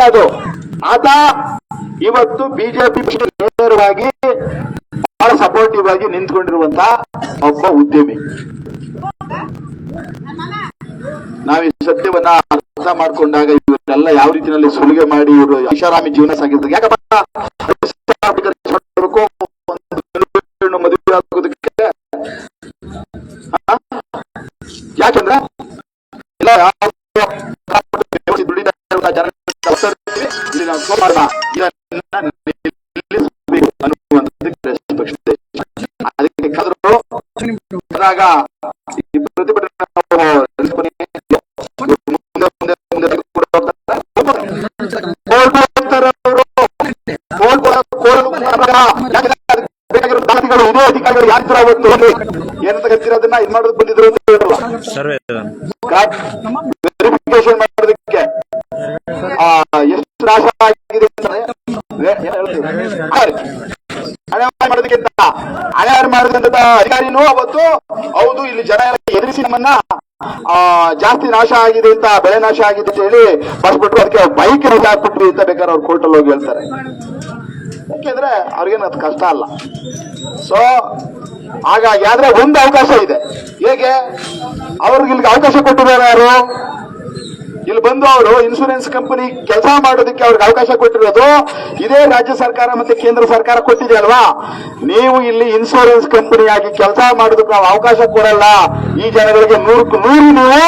ಅದು ಆತ ಇವತ್ತು ಬಿಜೆಪಿ ನೇರವಾಗಿ ಬಹಳ ಸಪೋರ್ಟಿವ್ ಆಗಿ ನಿಂತ್ಕೊಂಡಿರುವಂತ ಒಬ್ಬ ಉದ್ಯಮಿ. ನಾವು ಈ ಸತ್ಯವನ್ನ ಅರ್ಥ ಮಾಡ್ಕೊಂಡಾಗ ಇವರೆಲ್ಲ ಯಾವ ರೀತಿಯಲ್ಲಿ ಸುಲಿಗೆ ಮಾಡಿ ಇವರು ಐಷಾರಾಮಿ ಜೀವನ ಸಾಗಿದ್ರು. ಯಾಕಪ್ಪ? ಯಾಕಂದ್ರೆ ಇಲ್ಲ ನಾವು. ಇದನ್ನ ನಿಲ್ಲಿಸ್ಬೇಕು. ಅದಕ್ಕೆ ಪ್ರತಿಭಟನೆ ಮುಂದೆ ಮುಂದೆ ಕೂಡ ಇದೇ ಏನಂತ ಕರ್ತಿರೋದನ್ನ ಇದು ಮಾಡೋದಕ್ಕೆ ಬಂದಿದ್ರು ಅಂತ ಹೇಳಲ್ಲ ಸರ್ವೆ ವೆರಿಫಿಕೇಶನ್ ಮಾಡೋದಕ್ಕೆ ಎಷ್ಟು ನಾಶ ಆಗಿದೆ ಅಂದ್ರೆ ಏ- ಏನ್ ಹೇಳ್ತೀವಿ? ಹಳೆ ಹಣೆ ಮಾಡೋದಕ್ಕೆ ಅಂತ ಹಣೆ ಮಾಡಿದಂತ ಅಧಿಕಾರಿನೂ ಅವತ್ತು, ಹೌದು, ಇಲ್ಲಿ ಜನ ಎದುರಿಸಿ ನಮ್ಮನ್ನ ಜಾಸ್ತಿ ನಾಶ ಆಗಿದೆ ಅಂತ, ಬೆಳೆ ನಾಶ ಆಗಿದೆ ಅಂತ ಹೇಳಿ ಬರ್ಸ್ಬಿಟ್ರು ಅದಕ್ಕೆ ಬೈಕ್ ರಜೆ ಹಾಕ್ಬಿಟ್ವಿ ಅಂತ ಬೇಕಾದ್ರೆ ಅವ್ರು ಕೋರ್ಟಲ್ಲಿ ಹೋಗಿ ಹೇಳ್ತಾರೆ. ಯಾಕೆಂದ್ರೆ ಅವ್ರಿಗೇನು ಅದು ಕಷ್ಟ ಅಲ್ಲ. ಸೊ ಹಾಗಾಗಿ ಆದ್ರೆ ಒಂದು ಅವಕಾಶ ಇದೆ. ಹೇಗೆ? ಅವ್ರಿಗೆ ಇಲ್ಲಿಗೆ ಅವಕಾಶ ಕೊಟ್ಟಿದ್ದಾರೆ ಯಾರು? ಇಲ್ಲಿ ಬಂದು ಅವರು ಇನ್ಸೂರೆನ್ಸ್ ಕಂಪನಿ ಕೆಲಸ ಮಾಡೋದಕ್ಕೆ ಅವ್ರಿಗೆ ಅವಕಾಶ ಕೊಟ್ಟಿರೋದು, ಇದೇ ರಾಜ್ಯ ಸರ್ಕಾರ ಮತ್ತೆ ಕೇಂದ್ರ ಸರ್ಕಾರ ಕೊಟ್ಟಿದೆ ಅಲ್ವಾ? ನೀವು ಇಲ್ಲಿ ಇನ್ಸೂರೆನ್ಸ್ ಕಂಪನಿಯಾಗಿ ಕೆಲಸ ಮಾಡೋದಕ್ಕೆ ನಾವು ಅವಕಾಶ ಕೊಡಲ್ಲ. ಈ ಜನಗಳಿಗೆ ನೂರಕ್ಕೂ ನೂರು ನೀವು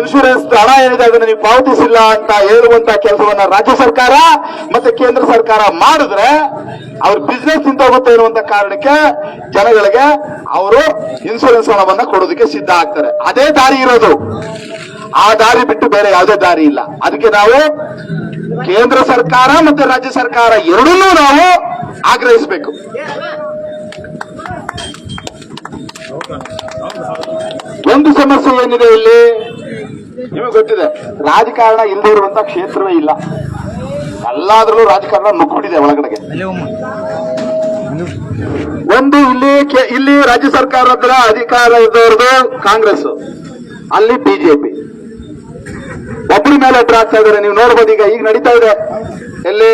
ಇನ್ಶೂರೆನ್ಸ್ ಹಣ ಏನಿದೆ ಅದನ್ನ ನೀವು ಪಾವತಿಸಿಲ್ಲ ಅಂತ ಹೇಳುವಂತ ಕೆಲಸವನ್ನ ರಾಜ್ಯ ಸರ್ಕಾರ ಮತ್ತೆ ಕೇಂದ್ರ ಸರ್ಕಾರ ಮಾಡಿದ್ರೆ ಅವ್ರ ಬಿಸ್ನೆಸ್ ನಿಂತೋಗುತ್ತೆ ಅನ್ನುವಂತ ಕಾರಣಕ್ಕೆ ಜನಗಳಿಗೆ ಅವರು ಇನ್ಶೂರೆನ್ಸ್ ಹಣವನ್ನ ಕೊಡೋದಕ್ಕೆ ಸಿದ್ಧ ಆಗ್ತಾರೆ. ಅದೇ ದಾರಿ ಇರೋದು. ಆ ದಾರಿ ಬಿಟ್ಟು ಬೇರೆ ಯಾವುದೇ ದಾರಿ ಇಲ್ಲ. ಅದಕ್ಕೆ ನಾವು ಕೇಂದ್ರ ಸರ್ಕಾರ ಮತ್ತೆ ರಾಜ್ಯ ಸರ್ಕಾರ ಎರಡನ್ನೂ ನಾವು ಆಗ್ರಹಿಸಬೇಕು. ಒಂದು ಸಮಸ್ಯೆ ಏನಿದೆ ಇಲ್ಲಿ? ನಿಮಗೆ ಗೊತ್ತಿದೆ, ರಾಜಕಾರಣ ಇಲ್ಲದೆ ಕ್ಷೇತ್ರವೇ ಇಲ್ಲ. ಎಲ್ಲಾದ್ರಲ್ಲೂ ರಾಜಕಾರಣ ನುಗ್ಗಿಬಿಟ್ಟಿದೆ ಒಳಗಡೆಗೆ. ಒಂದು ಇಲ್ಲಿ ಇಲ್ಲಿ ರಾಜ್ಯ ಸರ್ಕಾರದ ಅಧಿಕಾರ ಇದ್ದವ್ರದ್ದು ಕಾಂಗ್ರೆಸ್ ಅಲ್ಲಿ ಬಿಜೆಪಿ. ಒಬ್ಬರ ಮೇಲೆ ಅಡ್ಡ ಆಗ್ತಾ ನೀವು ನೋಡ್ಬೋದು ಈಗ ಈಗ ನಡೀತಾ ಇದೆ. ಎಲ್ಲಿ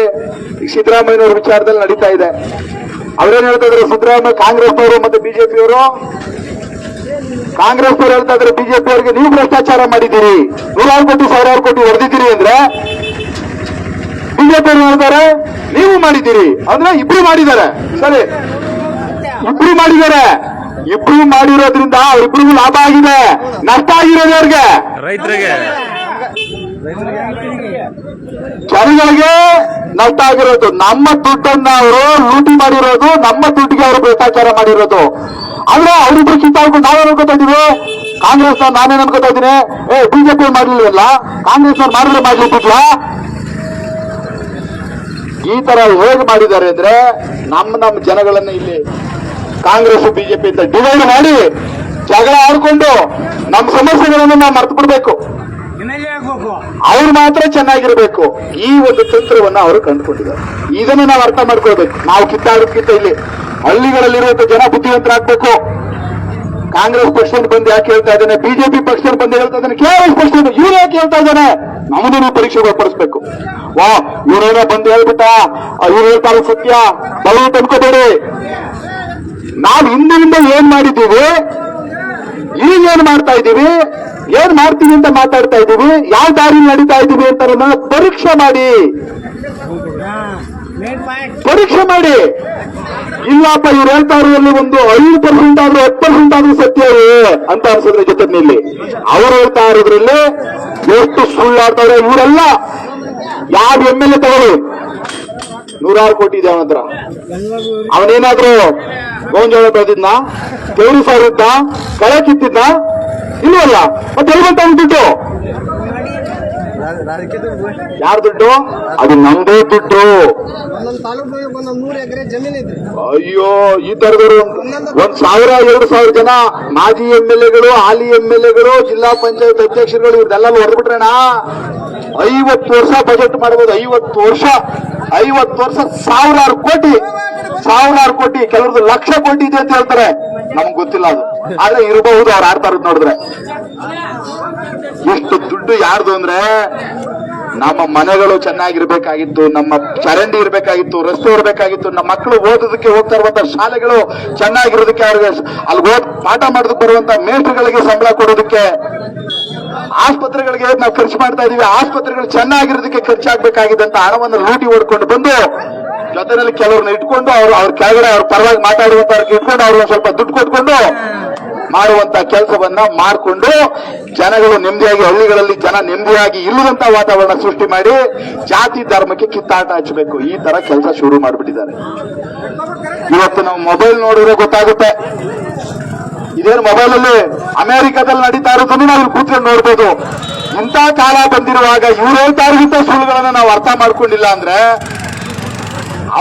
ಸಿದ್ದರಾಮಯ್ಯನವ್ರ ವಿಚಾರದಲ್ಲಿ ನಡೀತಾ ಇದೆ. ಅವ್ರೇನ್ ಹೇಳ್ತಾ ಇದ್ರು ಸಿದ್ದರಾಮಯ್ಯ ಕಾಂಗ್ರೆಸ್ನವರು ಮತ್ತೆ ಕಾಂಗ್ರೆಸ್ ಅವರು ಹೇಳ್ತಾ ಇದ್ರೆ ಬಿಜೆಪಿ ಅವರಿಗೆ ನೀವು ಭ್ರಷ್ಟಾಚಾರ ಮಾಡಿದ್ದೀರಿ. ನೂರಾರು ಕೋಟಿ, ಸಾವಿರಾರು ಕೋಟಿ ಹೊಡೆದಿದ್ದೀರಿ ಅಂದ್ರೆ ಬಿಜೆಪಿ ಅವರು ಹೇಳ್ತಾರೆ? ನೀವು ಮಾಡಿದ್ದೀರಿ. ಅಂದ್ರೆ ಇಬ್ರು ಮಾಡಿದ್ದಾರೆ. ಸರಿ. ಇಬ್ರು ಮಾಡಿದ್ದಾರೆ. ಇಬ್ರು ಮಾಡಿರೋದ್ರಿಂದ ಅವ್ರಿಬ್ರಿಗೂ ಲಾಭ ಆಗಿದೆ. ನಷ್ಟ ಆಗಿರೋದು ಅವ್ರಿಗೆ. ರೈತರಿಗೆ. ಜನಗಳಿಗೆ ನಷ್ಟ ಆಗಿರೋದು, ನಮ್ಮ ದುಡ್ಡನ್ನ ಅವರು ಲೂಟಿ ಮಾಡಿರೋದು, ನಮ್ಮ ದುಡ್ಡಿಗೆ ಅವರು ಭ್ರಷ್ಟಾಚಾರ ಮಾಡಿರೋದು. ಆದ್ರೆ ಅವರಿಬ್ರು ಕಿತ್ತಾಡ್ಕೊಂಡು ನಾವೇ ಅನ್ಕೋತಾ ಇದೀವಿ? ಕಾಂಗ್ರೆಸ್ ನಾನೇನ್ ಅನ್ಕೋತಾ ಇದ್ದೀನಿ ಏ ಬಿಜೆಪಿ ಮಾಡಿರ್ಲಿಲ್ಲ ಕಾಂಗ್ರೆಸ್ ಅವ್ರು ಮಾಡಿದ್ರೆ ಮಾಡ್ಲಿಕ್ಕಿಲ್ಲ ಈ ತರ ಹೇಗೆ ಮಾಡಿದ್ದಾರೆ ಅಂದ್ರೆ ನಮ್ಮ ನಮ್ಮ ಜನಗಳನ್ನ ಇಲ್ಲಿ ಕಾಂಗ್ರೆಸ್ ಬಿಜೆಪಿ ಅಂತ ಡಿವೈಡ್ ಮಾಡಿ ಜಗಳ ಆಡ್ಕೊಂಡು ನಮ್ಮ ಸಮಸ್ಯೆಗಳನ್ನು ನಾವು ಮರ್ತು ಬಿಡ್ಬೇಕು ಅವ್ರು ಮಾತ್ರ ಚೆನ್ನಾಗಿರ್ಬೇಕು. ಈ ಒಂದು ತಂತ್ರವನ್ನು ಅವರು ಕಂಡುಕೊಂಡಿದ್ದಾರೆ. ಇದನ್ನು ನಾವು ಅರ್ಥ ಮಾಡ್ಕೊಳ್ಬೇಕು. ನಾವು ಕಿತ್ತಾಡೋದಕ್ಕಿಂತ ಇಲ್ಲಿ ಹಳ್ಳಿಗಳಲ್ಲಿರುವಂತ ಜನ ಬುದ್ಧಿವಂತರಾಗ್ಬೇಕು ಕಾಂಗ್ರೆಸ್ ಪಕ್ಷದ ಬಂದು ಯಾಕೆ ಹೇಳ್ತಾ ಇದ್ದಾನೆ? ಬಿಜೆಪಿ ಪಕ್ಷದ ಬಂದು ಹೇಳ್ತಾ ಇದ್ದಾನೆ. ಕೆಆರ್ಎಸ್ ಪಕ್ಷದ ಇವ್ರು ಯಾಕೆ ಹೇಳ್ತಾ ಇದ್ದಾನೆ? ನಮ್ಮದು ನೀವು ಪರೀಕ್ಷೆಗೆ ಒಪ್ಪಡಿಸ್ಬೇಕು ವಾ, ಇವರೇನೋ ಬಂದು ಹೇಳ್ಬಿಟ್ಟ? ಇವ್ರು ಹೇಳ್ತಾರೆ ಸತ್ಯ? ದಯವಿಟ್ಟು ಅನ್ಕೋಬೇಡಿ ನಾವು ಹಿಂದಿನಿಂದ ಏನ್ ಮಾಡಿದ್ದೀವಿ? ಈಗ ಏನ್ ಮಾಡ್ತಾ ಇದ್ದೀವಿ? ಏನ್ ಮಾಡ್ತೀವಿ ಅಂತ ಮಾತಾಡ್ತಾ ಇದ್ದೀವಿ? ಯಾವ ದಾರಿ ನಡೀತಾ ಇದ್ದೀವಿ ಅಂತ ಪರೀಕ್ಷೆ ಮಾಡಿ. ಪರೀಕ್ಷೆ ಮಾಡಿ. ಇಲ್ಲಪ್ಪ, ಇವ್ರು ಹೇಳ್ತಾ ಇರೋದ್ರಲ್ಲಿ ಒಂದು ಐದು ಪರ್ಸೆಂಟ್ ಆದ್ರೂ ಹತ್ತು ಪರ್ಸೆಂಟ್ ಆದ್ರೂ ಸತ್ಯವೇ ಅಂತ ಅನ್ಸಿದ್ರೆ ಜೊತೆನಲ್ಲಿ ಅವ್ರು ಹೇಳ್ತಾ ಇರೋದ್ರಲ್ಲಿ ಎಷ್ಟು ಸುಳ್ಳಾಡ್ತಾರೆ ಇವರೆಲ್ಲ. ಯಾವ ಎಂ ಎಲ್ ಎ ತಗೊಳ್ಳಿ. ನೂರಾರು ಕೋಟಿ ಇದೆ ಅವನ ಹತ್ರ. ಅವನೇನಾದ್ರೂ ಗೋಂಜಾಳ ಬೆಳೆದಿದ್ನ? ದೇವ್ರು ಕಳೆ ಇಲ್ವಲ್ಲ ಮತ್ತೆ ಎಲ್ಲಿ ಬಂತ ದುಡ್ಡು? ಯಾರ ದುಡ್ಡು? ಅದು ನಮ್ದೇ ದುಡ್ಡು. ಅಯ್ಯೋ ಈ ತರದವರು ಒಂದ್ ಸಾವಿರ ಎರಡು ಸಾವಿರ ಜನ ಮಾಜಿ ಎಂ ಎಲ್ ಎಗಳು ಹಾಲಿ ಎಂ ಎಲ್ ಎಗಳು ಜಿಲ್ಲಾ ಪಂಚಾಯತ್ ಅಧ್ಯಕ್ಷರುಗಳು ಇವ್ರದೆಲ್ಲ ಹೊಡೆದ್ಬಿಟ್ರೇಣ ಐವತ್ತು ವರ್ಷ ಬಜೆಟ್ ಮಾಡ್ಬೋದು. ಐವತ್ತು ವರ್ಷ ಐವತ್ತು ವರ್ಷ ಸಾವಿರಾರು ಕೋಟಿ. ಸಾವಿರಾರು ಕೋಟಿ, ಕೆಲವ್ರದ್ದು ಲಕ್ಷ ಕೋಟಿ ಇದೆ ಅಂತ ಹೇಳ್ತಾರೆ. ನಮ್ಗೆ ಗೊತ್ತಿಲ್ಲ ಅದು. ಆದ್ರೆ ಇರಬಹುದು, ಅವ್ರು ಆಡ್ತಾ ಇರೋದು ನೋಡಿದ್ರೆ. ಎಷ್ಟು ದುಡ್ಡು ಯಾರ್ದು ಅಂದ್ರೆ ನಮ್ಮ ಮನೆಗಳು ಚೆನ್ನಾಗಿರ್ಬೇಕಾಗಿತ್ತು, ನಮ್ಮ ಚರಂಡಿ ಇರಬೇಕಾಗಿತ್ತು, ರಸ್ತೆ ಇರಬೇಕಾಗಿತ್ತು, ನಮ್ಮ ಮಕ್ಕಳು ಓದೋದಕ್ಕೆ ಹೋಗ್ತಾ ಇರುವಂತಹ ಶಾಲೆಗಳು ಚೆನ್ನಾಗಿರೋದಕ್ಕೆ ಅವ್ರಿಗೆ ಅಲ್ಲಿ ಓದ್ ಪಾಠ ಮಾಡೋದಕ್ಕೆ ಬರುವಂತ ಮೇಸ್ಟ್ರುಗಳಿಗೆ ಸಂಬಳ ಕೊಡೋದಕ್ಕೆ, ಆಸ್ಪತ್ರೆಗಳಿಗೆ ನಾವು ಖರ್ಚು ಮಾಡ್ತಾ ಇದೀವಿ ಆಸ್ಪತ್ರೆಗಳು ಚೆನ್ನಾಗಿರೋದಕ್ಕೆ ಖರ್ಚಾಗಬೇಕಾಗಿದ್ದಂತ ಹಣವನ್ನು ಲೂಟಿ ಓಡ್ಕೊಂಡು ಬಂದು, ಜೊತೆಯಲ್ಲಿ ಕೆಲವ್ರನ್ನ ಇಟ್ಕೊಂಡು ಅವ್ರು ಅವ್ರ ಕೆಳಗಡೆ ಅವ್ರ ಪರವಾಗಿ ಮಾತಾಡುವಂತವ್ರಿಗೆ ಇಟ್ಕೊಂಡು ಅವ್ರಿಗೆ ಸ್ವಲ್ಪ ದುಡ್ಡು ಕೊಟ್ಕೊಂಡು ಮಾಡುವಂತ ಕೆಲಸವನ್ನ ಮಾಡಿಕೊಂಡು ಜನಗಳು ನೆಮ್ಮದಿಯಾಗಿ ಹಳ್ಳಿಗಳಲ್ಲಿ ಜನ ನೆಮ್ಮದಿಯಾಗಿ ಇಲ್ಲದಂತ ವಾತಾವರಣ ಸೃಷ್ಟಿ ಮಾಡಿ ಜಾತಿ ಧರ್ಮಕ್ಕೆ ಕಿತ್ತಾಟ ಹಚ್ಚಬೇಕು. ಈ ತರ ಕೆಲಸ ಶುರು ಮಾಡಿಬಿಟ್ಟಿದ್ದಾರೆ. ಇವತ್ತು ನಾವು ಮೊಬೈಲ್ ನೋಡಿದ್ರೆ ಗೊತ್ತಾಗುತ್ತೆ. ಇದೇನು ಮೊಬೈಲ್ ಅಲ್ಲಿ ಅಮೆರಿಕದಲ್ಲಿ ನಡೀತಾ ಇರೋದನ್ನು ನಾವು ಕೂತ್ಕೊಂಡು ನೋಡ್ಬೋದು. ಇಂಥ ಕಾಲ ಬಂದಿರುವಾಗ ಇವ್ರು ಹೇಳ್ತಾ ಇರುವಂತ ಸುಳ್ಳುಗಳನ್ನ ನಾವು ಅರ್ಥ ಮಾಡ್ಕೊಂಡಿಲ್ಲ ಅಂದ್ರೆ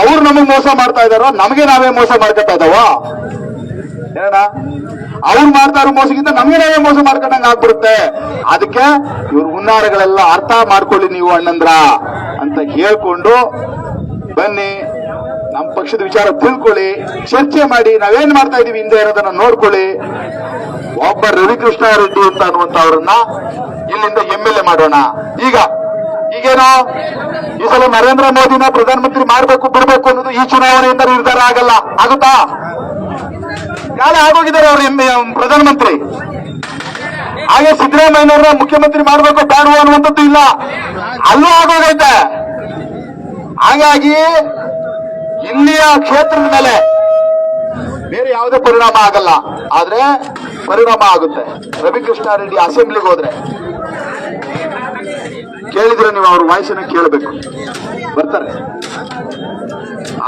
ಅವ್ರು ನಮಗ್ ಮೋಸ ಮಾಡ್ತಾ ಇದಾರೋ ನಮಗೆ ನಾವೇ ಮೋಸ ಮಾಡ್ಕೊತಾ ಇದಾವ ಅವ್ರು ಮಾಡ್ತಾ ಇರೋ ಮೋಸಕ್ಕಿಂತ ನಮಗೆ ನಾವೇ ಮೋಸ ಮಾಡ್ಕೊಂಡಂಗ ಆಗ್ಬಿಡುತ್ತೆ. ಅದಕ್ಕೆ ಇವ್ರ ಹುನ್ನಾರಗಳೆಲ್ಲ ಅರ್ಥ ಮಾಡ್ಕೊಳ್ಳಿ ನೀವು ಅಣ್ಣಂದ್ರ ಅಂತ ಹೇಳ್ಕೊಂಡು ಬನ್ನಿ ನಮ್ಮ ಪಕ್ಷದ ವಿಚಾರ ತಿಳ್ಕೊಳ್ಳಿ, ಚರ್ಚೆ ಮಾಡಿ, ನಾವೇನ್ ಮಾಡ್ತಾ ಇದೀವಿ ಹಿಂದೆ ಇರೋದನ್ನ ನೋಡ್ಕೊಳ್ಳಿ. ಒಬ್ಬ ರವಿಕೃಷ್ಣ ರೆಡ್ಡಿ ಅಂತ ಅನ್ನುವಂತವ್ರನ್ನ ಇಲ್ಲಿಂದ ಎಂ ಎಲ್ ಎ ಮಾಡೋಣ. ಈಗ, ಈಗೇನೋ? ಈ ಸಲ ನರೇಂದ್ರ ಮೋದಿನ ಪ್ರಧಾನಮಂತ್ರಿ ಮಾಡ್ಬೇಕು, ಬಿಡ್ಬೇಕು ಅನ್ನೋದು ಈ ಚುನಾವಣೆಯಿಂದ ನಿರ್ಧಾರ ಆಗಲ್ಲ. ಆಗುತ್ತಾ? ನಾಳೆ ಆಗೋಗಿದ್ದಾರೆ ಅವ್ರು ಪ್ರಧಾನಮಂತ್ರಿ. ಹಾಗೆ ಸಿದ್ದರಾಮಯ್ಯನವ್ರನ್ನ ಮುಖ್ಯಮಂತ್ರಿ ಮಾಡ್ಬೇಕು ಬೇಡುವ ಅನ್ನುವಂಥದ್ದು ಇಲ್ಲ. ಅಲ್ಲೂ ಆಗೋಗೈತೆ. ಹಾಗಾಗಿ ಇಲ್ಲಿಯ ಕ್ಷೇತ್ರದ ಮೇಲೆ ಬೇರೆ ಯಾವುದೇ ಪರಿಣಾಮ ಆಗಲ್ಲ. ಆದ್ರೆ ಪರಿಣಾಮ ಆಗುತ್ತೆ. ರವಿಕೃಷ್ಣಾರೆಡ್ಡಿ ಅಸೆಂಬ್ಲಿಗೆ ಹೋದ್ರೆ. ಕೇಳಿದ್ರೆ ನೀವು ಅವ್ರ ವಾಯ್ಸನ್ನ ಕೇಳಬೇಕು. ಬರ್ತಾರೆ.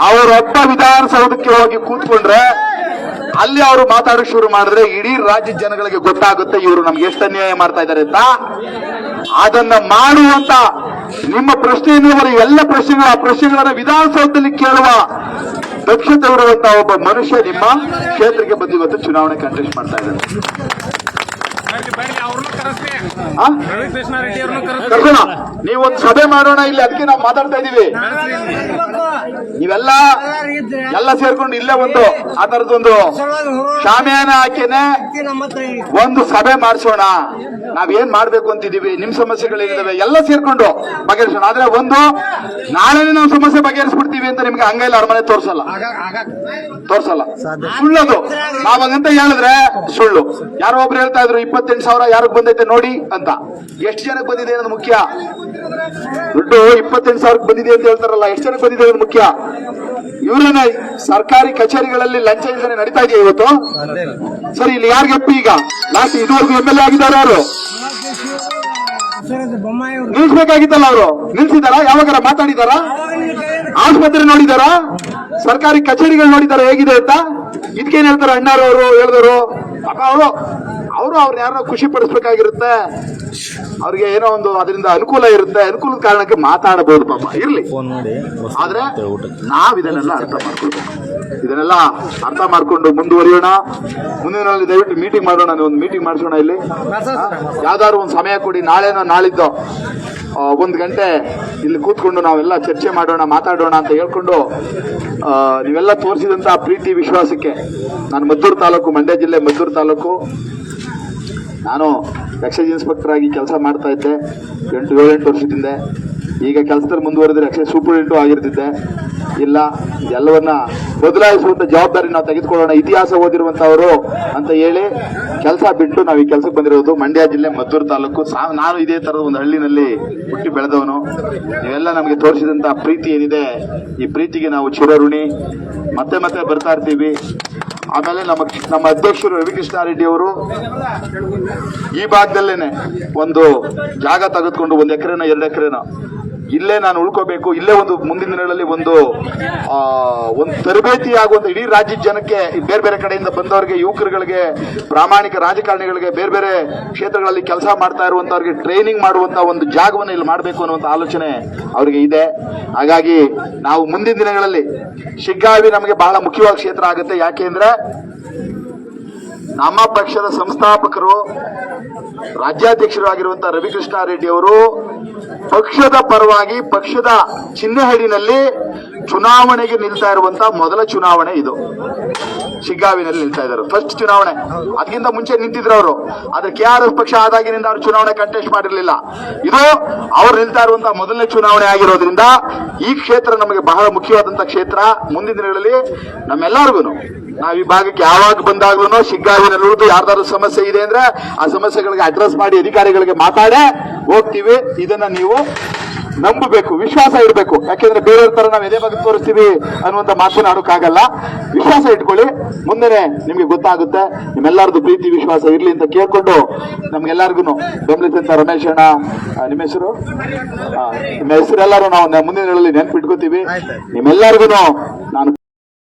ಅವರೊಬ್ಬ ವಿಧಾನಸೌಧಕ್ಕೆ ಹೋಗಿ ಕೂತ್ಕೊಂಡ್ರೆ ಅಲ್ಲಿ ಅವರು ಮಾತಾಡಕ್ ಶುರು ಮಾಡಿದ್ರೆ ಇಡೀ ರಾಜ್ಯ ಜನಗಳಿಗೆ ಗೊತ್ತಾಗುತ್ತೆ ಇವರು ನಮ್ಗೆ ಎಷ್ಟು ಅನ್ಯಾಯ ಮಾಡ್ತಾ ಇದ್ದಾರೆ ಅಂತ ಅದನ್ನ ಮಾಡುವಂತ ನಿಮ್ಮ ಪ್ರಶ್ನೆಯನ್ನು ಅವರು ಎಲ್ಲ ಪ್ರಶ್ನೆಗಳ ಪ್ರಶ್ನೆಗಳನ್ನ ವಿಧಾನಸೌಧದಲ್ಲಿ ಕೇಳುವ ದಕ್ಷತೆ ಇರುವಂತಹ ಒಬ್ಬ ಮನುಷ್ಯ ನಿಮ್ಮ ಕ್ಷೇತ್ರಕ್ಕೆ ಬಂದು ಇವತ್ತು ಚುನಾವಣೆ ಕಂಟೆಸ್ಟ್ ಮಾಡ್ತಾ ಇದ್ದಾರೆ? ಕರ್ಸೋಣ ನೀವೊಂದು ಸಭೆ ಮಾಡೋಣ ಇಲ್ಲಿ ಅದಕ್ಕೆ ನಾವು ಮಾತಾಡ್ತಾ ಇದೀವಿ. ನೀವೆಲ್ಲ ಎಲ್ಲ ಸೇರ್ಕೊಂಡು ಇಲ್ಲೇ ಒಂದು ಆ ತರದೊಂದು ಶಾಮಿಯಾನ ಹಾಕಿನೇ ಒಂದು ಸಭೆ ಮಾಡಿಸೋಣ. ನಾವೇನ್ ಮಾಡ್ಬೇಕು ಅಂತಿದೀವಿ ನಿಮ್ ಸಮಸ್ಯೆಗಳೇನಿದಾವೆ ಎಲ್ಲ ಸೇರ್ಕೊಂಡು ಬಗೆಹರಿಸೋಣ. ಆದ್ರೆ ಒಂದು ನಾಳೆನೇ ನಾವು ಸಮಸ್ಯೆ ಬಗೆಹರಿಸ್ಬಿಡ್ತೀವಿ ಅಂತ ನಿಮ್ಗೆ ಹಂಗೈಲ್ಲ ಅರಮನೆ ತೋರ್ಸಲ್ಲ. ತೋರ್ಸಲ್ಲ. ಸುಳ್ಳದು. ನಾವಂತ ಹೇಳಿದ್ರೆ ಸುಳ್ಳು. ಯಾರೋ ಒಬ್ರು ಹೇಳ್ತಾ ಇದ್ರು ಇಪ್ಪತ್ತೆಂಟು ಸಾವಿರ ಯಾರಿಗೆ ಬಂದೈತೆ ನೋಡಿ ಅಂತ. ಎಷ್ಟು ಜನಕ್ಕೆ ಬಂದಿದೆ ಅನ್ನೋದು ಮುಖ್ಯ. ದುಡ್ಡು ಇಪ್ಪತ್ತೆಂಟು ಸಾವಿರಕ್ಕೆ ಬಂದಿದೆ ಅಂತ ಹೇಳ್ತಾರಲ್ಲ, ಎಷ್ಟು ಜನಕ್ಕೆ ಬಂದಿದೆ ಅನ್ನೋದು ಮುಖ್ಯ. ಇವರೇನ ಸರ್ಕಾರಿ ಕಚೇರಿಗಳಲ್ಲಿ ಲಂಚ ಯೋಜನೆ ನಡೀತಾ ಇದೆಯಾ ಇವತ್ತು? ಸರಿ, ಇಲ್ಲಿ ಯಾರಿಗೆ ಅಪ್ಪಿ ಈಗ? ಲಾಸ್ಟ್ ಇದುವರೆಗೂ ಎಂ ಎಲ್ ಎ ಆಗಿದ್ದಾರೆ ಅವರು ಅವರು ನಿಲ್ಸ್ಬೇಕಾಗಿತ್ತಲ್ಲ ಅವರು? ನಿಲ್ಸಿದಾರ ಯಾವಾಗಾರ ಮಾತಾಡಿದಾರ ಆಸ್ಪತ್ರೆ ನೋಡಿದಾರ ಸರ್ಕಾರಿ ಕಚೇರಿಗಳು ನೋಡಿದಾರ ಹೇಗಿದೆ ಅಂತ? ಇದಕ್ಕೇನ್ ಅಣ್ಣಾರು ಅಣ್ಣಾರವರು ಹೇಳಿದವರು ಪಾಪ ಅವರು ಅವರು ಅವ್ರನ್ನ ಯಾರನ್ನೋ ಖುಷಿ ಪಡಿಸ್ಬೇಕಾಗಿರುತ್ತೆ. ಅವ್ರಿಗೆ ಏನೋ ಒಂದು ಅದರಿಂದ ಅನುಕೂಲ ಇರುತ್ತೆ. ಅನುಕೂಲದ ಕಾರಣಕ್ಕೆ ಮಾತಾಡಬಹುದು ಪಾಪ. ಇರ್ಲಿ. ಆದ್ರೆ ನಾವ್ ಇದನ್ನೆಲ್ಲ ಅರ್ಥ ಮಾಡ್ಕೊಳ್ಬೇಕು. ಇದನ್ನೆಲ್ಲ ಅರ್ಥ ಮಾಡ್ಕೊಂಡು ಮುಂದುವರಿಯೋಣ. ಮುಂದಿನ ದಯವಿಟ್ಟು ಮೀಟಿಂಗ್ ಮಾಡೋಣ. ಒಂದು ಮೀಟಿಂಗ್ ಮಾಡಿಸೋಣ ಇಲ್ಲಿ. ಯಾವ್ದಾದ್ರು ಒಂದು ಸಮಯ ಕೊಡಿ. ನಾಳೆನೋ ನಾಳಿದ್ದು ಒಂದು ಗಂಟೆ ಇಲ್ಲಿ ಕೂತ್ಕೊಂಡು ನಾವೆಲ್ಲ ಚರ್ಚೆ ಮಾಡೋಣ ಮಾತಾಡೋಣ ಅಂತ ಹೇಳ್ಕೊಂಡು ನೀವೆಲ್ಲ ತೋರಿಸಿದಂತಹ ಪ್ರೀತಿ ವಿಶ್ವಾಸಕ್ಕೆ ನಾನು ಮದ್ದೂರು ತಾಲೂಕು ಮಂಡ್ಯ ಜಿಲ್ಲೆ ಮದ್ದೂರು ತಾಲೂಕು. ನಾನು ಎಕ್ಸೈಸ್ ಇನ್ಸ್ಪೆಕ್ಟರ್ ಆಗಿ ಕೆಲಸ ಮಾಡ್ತಾ ಇದ್ದೆ. ಎಂಟು, ಏಳೆಂಟು ವರ್ಷದಿಂದ. ಈಗ ಕೆಲಸದಲ್ಲಿ ಮುಂದುವರೆದ್ರೆ ಎಕ್ಸೈಸ್ ಸೂಪರಿಂಟು ಆಗಿರ್ತಿದ್ದೆ. ಇಲ್ಲ, ಎಲ್ಲವನ್ನ ಬದಲಾಯಿಸುವಂಥ ಜವಾಬ್ದಾರಿ ನಾವು ತೆಗೆದುಕೊಳ್ಳೋಣ. ಇತಿಹಾಸ ಓದಿರುವಂಥವರು ಅಂತ ಹೇಳಿ ಕೆಲಸ ಬಿಟ್ಟು ನಾವು ಈ ಕೆಲಸಕ್ಕೆ ಬಂದಿರೋದು ಮಂಡ್ಯ ಜಿಲ್ಲೆ ಮದ್ದೂರು ತಾಲೂಕು. ನಾನು ಇದೇ ಥರದ ಒಂದು ಹಳ್ಳಿನಲ್ಲಿ ಹುಟ್ಟಿ ಬೆಳೆದವನು. ಇವೆಲ್ಲ ನಮಗೆ ತೋರಿಸಿದಂಥ ಪ್ರೀತಿ ಏನಿದೆ, ಈ ಪ್ರೀತಿಗೆ ನಾವು ಚಿರಋಣಿ. ಮತ್ತೆ ಮತ್ತೆ ಬರ್ತಾ ಇರ್ತೀವಿ. ಆಮೇಲೆ ನಮ್ಮ ನಮ್ಮ ಅಧ್ಯಕ್ಷರು ರವಿಕೃಷ್ಣಾರೆಡ್ಡಿ ಅವರು ಈ ಭಾಗದಲ್ಲೇನೆ ಒಂದು ಜಾಗ ತೆಗೆದುಕೊಂಡು ಒಂದು ಎಕರೆನ, ಎರಡು ಎಕರೆನ ಇಲ್ಲೇ ನಾನು ಉಳ್ಕೋಬೇಕು, ಇಲ್ಲೇ ಒಂದು ಮುಂದಿನ ದಿನಗಳಲ್ಲಿ ಒಂದು ಒಂದು ತರಬೇತಿ ಆಗುವಂತ ಇಡೀ ರಾಜ್ಯದ ಜನಕ್ಕೆ, ಬೇರೆ ಬೇರೆ ಕಡೆಯಿಂದ ಬಂದವರಿಗೆ, ಯುವಕರುಗಳಿಗೆ, ಪ್ರಾಮಾಣಿಕ ರಾಜಕಾರಣಿಗಳಿಗೆ, ಬೇರೆ ಬೇರೆ ಕ್ಷೇತ್ರಗಳಲ್ಲಿ ಕೆಲಸ ಮಾಡ್ತಾ ಇರುವಂತವ್ರಿಗೆ ಟ್ರೈನಿಂಗ್ ಮಾಡುವಂತ ಒಂದು ಜಾಗವನ್ನು ಇಲ್ಲಿ ಮಾಡಬೇಕು ಅನ್ನುವಂತ ಆಲೋಚನೆ ಅವರಿಗೆ ಇದೆ. ಹಾಗಾಗಿ ನಾವು ಮುಂದಿನ ದಿನಗಳಲ್ಲಿ ಶಿಗ್ಗಾವಿ ನಮಗೆ ಬಹಳ ಮುಖ್ಯವಾದ ಕ್ಷೇತ್ರ ಆಗುತ್ತೆ. ಯಾಕೆ ಅಂದ್ರೆ ನಮ್ಮ ಪಕ್ಷದ ಸಂಸ್ಥಾಪಕರು ರಾಜ್ಯಾಧ್ಯಕ್ಷರು ಆಗಿರುವಂತಹ ರವಿಕೃಷ್ಣ ರೆಡ್ಡಿ ಅವರು ಪಕ್ಷದ ಪರವಾಗಿ, ಪಕ್ಷದ ಚಿಹ್ನೆಹಡಿನಲ್ಲಿ ಚುನಾವಣೆಗೆ ನಿಲ್ತಾ ಇರುವಂತಹ ಮೊದಲ ಚುನಾವಣೆ ಇದು. ಶಿಗ್ಗಾವಿನಲ್ಲಿ ನಿಲ್ತಾ ಇದ್ದಾರೆ. ಫಸ್ಟ್ ಚುನಾವಣೆ. ಅದಕ್ಕಿಂತ ಮುಂಚೆ ನಿಂತಿದ್ರು ಅವರು. ಆದ್ರೆ ಕೆ ಆರ್ ಎಸ್ ಪಕ್ಷ ಆದಾಗಿನಿಂದ ಅವರು ಚುನಾವಣೆ ಕಂಟೆಸ್ಟ್ ಮಾಡಿರಲಿಲ್ಲ. ಇದು ಅವ್ರು ನಿಲ್ತಾ ಇರುವಂತಹ ಮೊದಲನೇ ಚುನಾವಣೆ ಆಗಿರೋದ್ರಿಂದ ಈ ಕ್ಷೇತ್ರ ನಮಗೆ ಬಹಳ ಮುಖ್ಯವಾದಂತಹ ಕ್ಷೇತ್ರ. ಮುಂದಿನ ದಿನಗಳಲ್ಲಿ ನಮ್ಮೆಲ್ಲರಿಗೂ ನಾವ್ ವಿಭಾಗಕ್ಕೆ ಭಾಗಕ್ಕೆ ಯಾವಾಗ ಬಂದಾಗ್ಲೂ ಶಿಗ್ಗಾವಿನಲ್ಲಿ ಉಳಿದು ಯಾರ್ದಾದ್ರು ಸಮಸ್ಯೆ ಇದೆ ಅಂದ್ರೆ ಆ ಸಮಸ್ಯೆಗಳಿಗೆ ಅಡ್ರೆಸ್ ಮಾಡಿ ಅಧಿಕಾರಿಗಳಿಗೆ ಮಾತಾಡೇ ಹೋಗ್ತೀವಿ. ಇದನ್ನ ನೀವು ನಂಬಬೇಕು. ವಿಶ್ವಾಸ ಇಡಬೇಕು. ಯಾಕೆಂದ್ರೆ ಬೇರೆಯವ್ರ ತರ ನಾವು ಎದೆ ಬಗ್ಗೆ ತೋರಿಸ್ತೀವಿ ಅನ್ನುವಂತ ಮಾತನ್ನ ಆಡೋಕ್ಕಾಗಲ್ಲ. ವಿಶ್ವಾಸ ಇಟ್ಕೊಳ್ಳಿ. ಮುಂದೆನೆ ನಿಮ್ಗೆ ಗೊತ್ತಾಗುತ್ತೆ. ನಿಮ್ಮೆಲ್ಲರದು ಪ್ರೀತಿ ವಿಶ್ವಾಸ ಇರ್ಲಿ ಅಂತ ಕೇಳ್ಕೊಂಡು ನಮ್ಗೆಲ್ಲರಿಗೂ ಬೆಂಬಲಿಸಿದಂತ ರಮೇಶ್ ಅಣ್ಣ ಆ, ನಿಮ್ಮ ಹೆಸರು? ಆ, ನಿಮ್ಮ ಹೆಸರೆಲ್ಲರೂ ನಾವು ಮುಂದಿನ ನೆನ್ಪಿಟ್ಕೋತೀವಿ. ನಿಮ್ಮೆಲ್ಲರಿಗೂ ನಾನು